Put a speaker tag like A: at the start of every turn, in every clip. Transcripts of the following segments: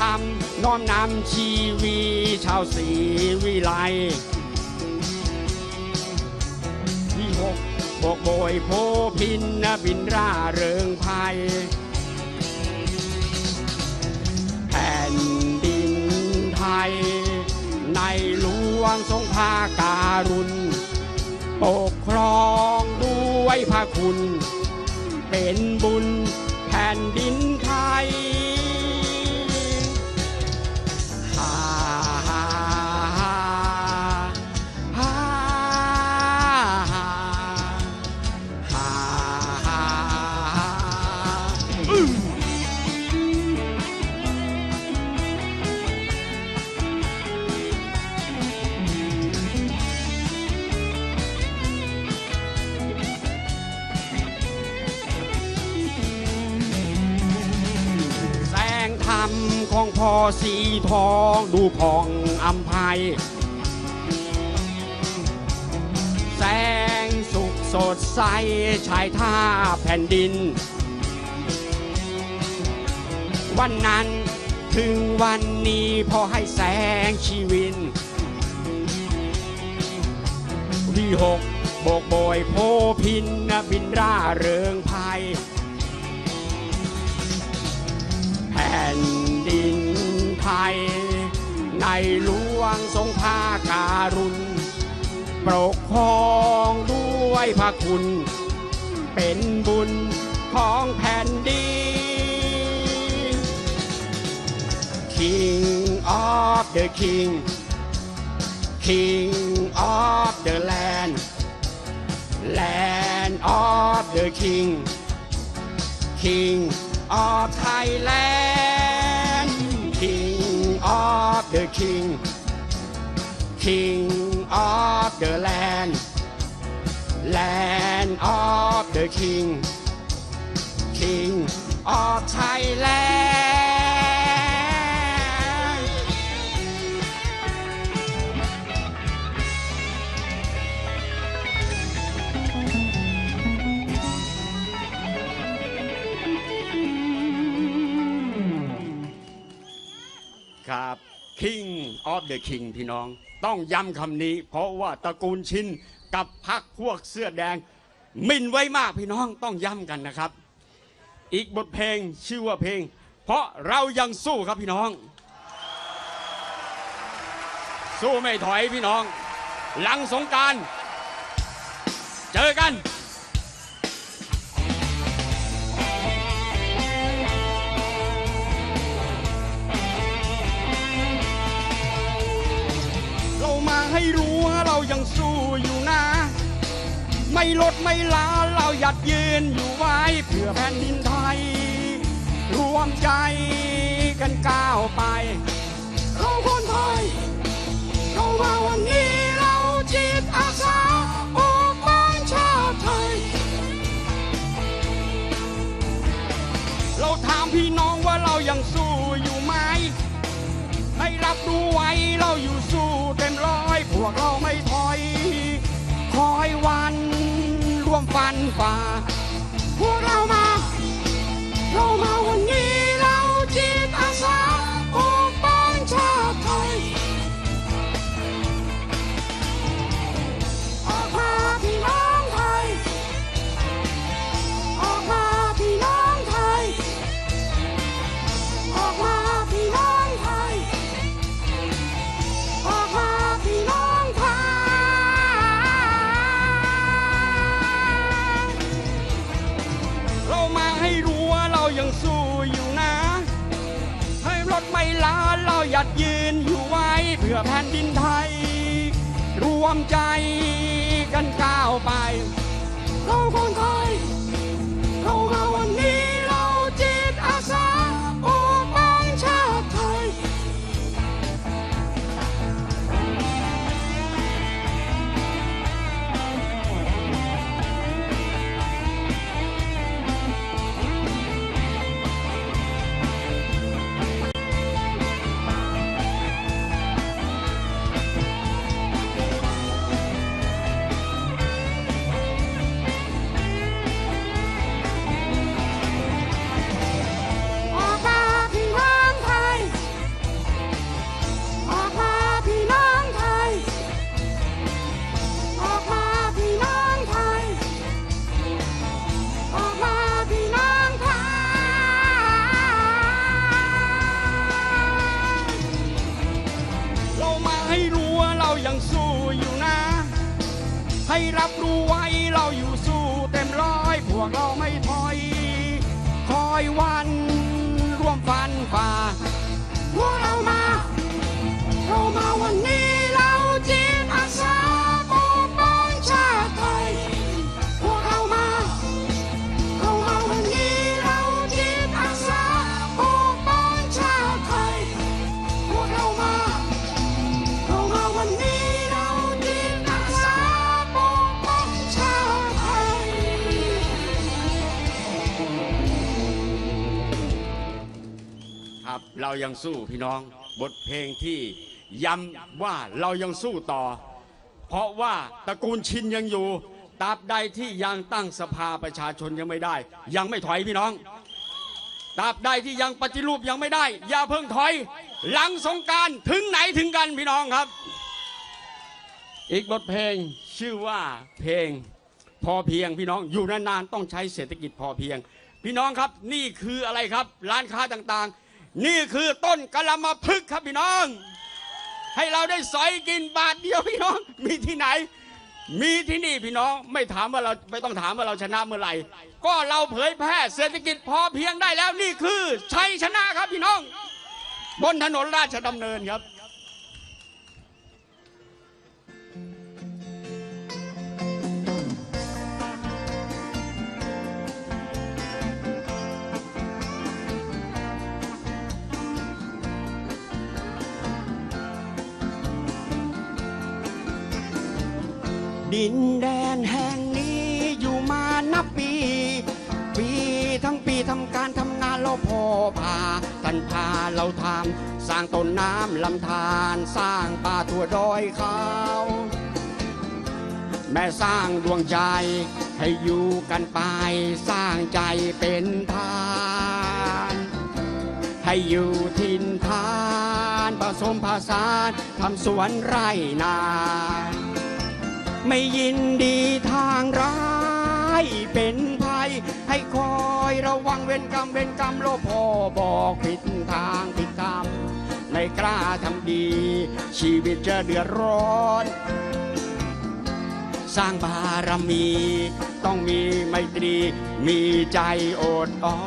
A: ธรรมน้อมนำชีวีชาวศรีวิไลที่หกโบกโบยโพพินนบินร่าเริงภัยแผ่นดินไทย ในหลวงทรงพาการุณปกครองด้วยพระคุณ เป็นบุญแผ่นดินไทย งธรรมของพ่อสีทองดูผ่องอัมภัย แสงสุขสดใสชายท่าแผ่นดิน วันนั้นถึงวันนี้พอให้แสงชีวินวีหกโบกโบยโพพินนบินร่าเริง ผ่นดินไทย ในหลวงทรงพาการุณ ปกครองด้วยพระคุณ เป็นบุญของแผ่นดิน King of the King King of the land Land of the King King of Thailand King of the King King of the land Land of the King King of Thailand King of the King พี่น้อง ต้องย้ำคำนี้ เพราะว่าตระกูลชินกับพักพวกเสื้อแดงมินไว้มากพี่น้องต้องย้ำกันนะครับ อีกบทเพลงชื่อว่าเพลง เพราะเรายังสู้ครับพี่น้อง สู้ไม่ถอยพี่น้อง หลังสงการ เจอกัน ให้รู้ว่าเรายังสู้อยู่นะ ไม่ลดไม่ลาเราหยัดยืนอยู่ไว้เพื่อแผ่นดินไทย รวมใจกันก้าวไป เราคนไทยเรามาวันนี้เราจิตอาสาออกบ้านชาติไทย เราถามพี่น้องว่าเรายังสู้อยู่ไหมให้รับดูไว้เราอยู่สู้เต็มร้อยพ วกเราไม่ถอย คอยวันร่วมฟันฝ่า พวกเรามา เรามาวันนี้ วมใจกันก้าวไป เราคนไทย ให้รับรู้ไว้เราอยู่สู้เต็มร้อยพวกเราไม่ถอย คอยวันร่วมฟันฝ่าพวกเรามา เรายังสู้พี่น้อง บทเพลงที่ย้ำว่าเรายังสู้ต่อ เพราะว่าตระกูลชินยังอยู่ตราบใดที่ยังตั้งสภาประชาชนยังไม่ได้ ยังไม่ถอยพี่น้องตราบใดที่ยังปฏิรูปยังไม่ได้ อย่าเพิ่งถอย หลังสงการถึงไหนถึงกันพี่น้องครับ อีกบทเพลงชื่อว่าเพลงพอเพียงพี่น้องอยู่นานๆต้องใช้เศรษฐกิจพอเพียง พี่น้องครับนี่คืออะไรครับ ร้านค้าต่างๆ นี่คือต้นกะละมาพึกครับพี่น้อง ให้เราได้สอยกินบาทเดียวพี่น้อง มีที่ไหน มีที่นี่พี่น้อง ไม่ถามว่าเราไม่ต้องถามว่าเราชนะเมื่อไหร่ ก็เราเผยแพร่เศรษฐกิจพอเพียงได้แล้วนี่คือชัยชนะครับพี่น้อง บนถนนราชดำเนินครับ ดินแดนแห่งนี้อยู่มานับปี ปีทั้งปีทำการทำงานเราพอพาท่านพาเราทำสร้างต้นน้ำลำธารสร้างป่าทั่วดอยเขาแม่สร้างดวงใจให้อยู่กันไป สร้างใจเป็นทาน ให้อยู่ทินทานผสมผสานทำสวนไร่นา ไม่ยินดีทางร้ายเป็นภัย ให้คอยระวังเว้นกรรมเว้นกรรมโลกพ่อบอกผิดทางผิดกรรมไม่กล้าทำดี ชีวิตจะเดือดร้อนสร้างบารมี ต้องมีไมตรี มีใจอดอ้อ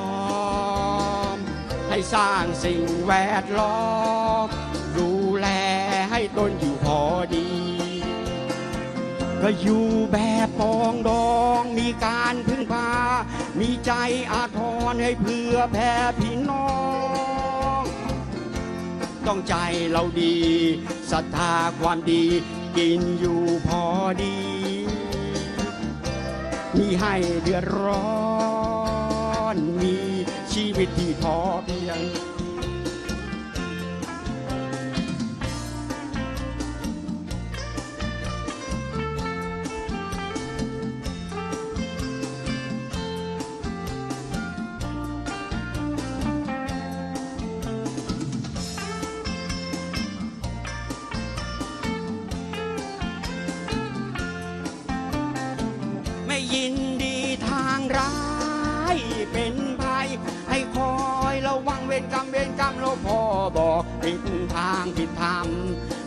A: ม ให้สร้างสิ่งแวดล้อมดูแลให้ตนอยู่พอดี ก็อยู่แบบปองดองมีการพึ่งพา มีใจอาทรให้เพื่อแผ่พี่น้อง ต้องใจเราดีศรัทธาความดี กินอยู่พอดีมีให้เดือดร้อน มีชีวิตที่พอเพียงางร้ายเป็นภัยให้คอยระวังเวรกรรมเวรกรรมโลกพ่อบอกผิดทางผิดธรรม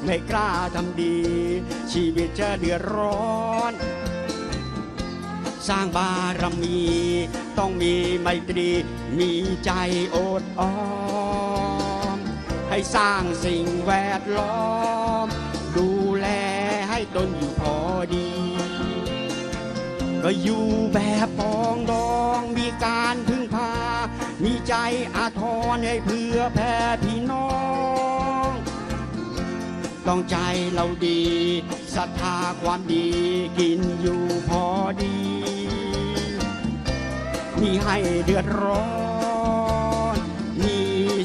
A: ไม่กล้าทำดี ชีวิตจะเดือดร้อนสร้างบารมี ต้องมีไมตรี มีใจโอดออม ให้สร้างสิ่งแวดล้อม ดูแลให้ตนอยู่พอดี ก็อยู่แบบปองดองมีการพึ่งพา มีใจอาทรให้เพื่อแผ่พี่น้อง ต้องใจเราดีศรัทธาความดีกินอยู่พอดีมีให้เดือดร้อน มี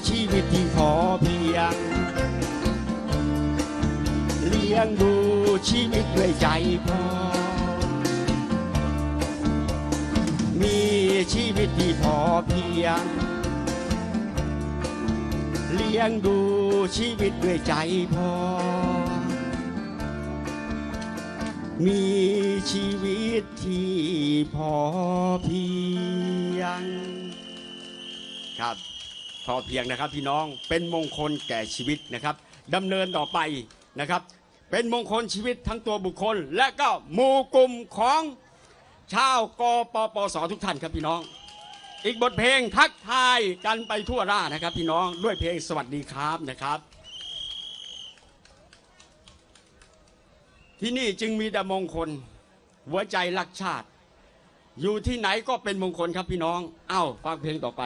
A: ชีวิตที่พอเพียง เลี้ยงดูชีวิตด้วยใจพอ มีชีวิตที่พอเพียง เลี้ยงดูชีวิตด้วยใจพอ มีชีวิตที่พอเพียง ครับ พอเพียงนะครับพี่น้องเป็นมงคลแก่ชีวิตนะครับดำเนินต่อไปนะครับ เป็นมงคลชีวิตทั้งตัวบุคคล และก็หมู่กลุ่มของ ชาวกปปสทุกท่านครับพี่น้อง อีกบทเพลงทักทายกันไปทั่วหน้านะครับ พี่น้องด้วยเพลงสวัสดีครับนะครับ ที่นี่จึงมีแต่มงคล หัวใจรักชาติ อยู่ที่ไหนก็เป็นมงคลครับพี่น้อง เอ้าฟังเพลงต่อไป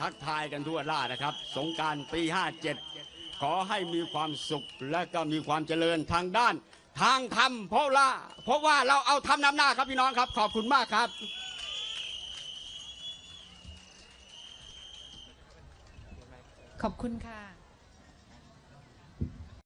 A: ทักทายกันทั่วล่านะครับ สงการปี 57 ขอให้มีความสุขและก็มีความเจริญทางด้าน ทางธรรมเพราะว่าเพราะว่าเราเอาธรรมนำหน้าครับพี่น้องครับ ขอบคุณมากครับ
B: ขอบคุณค่ะ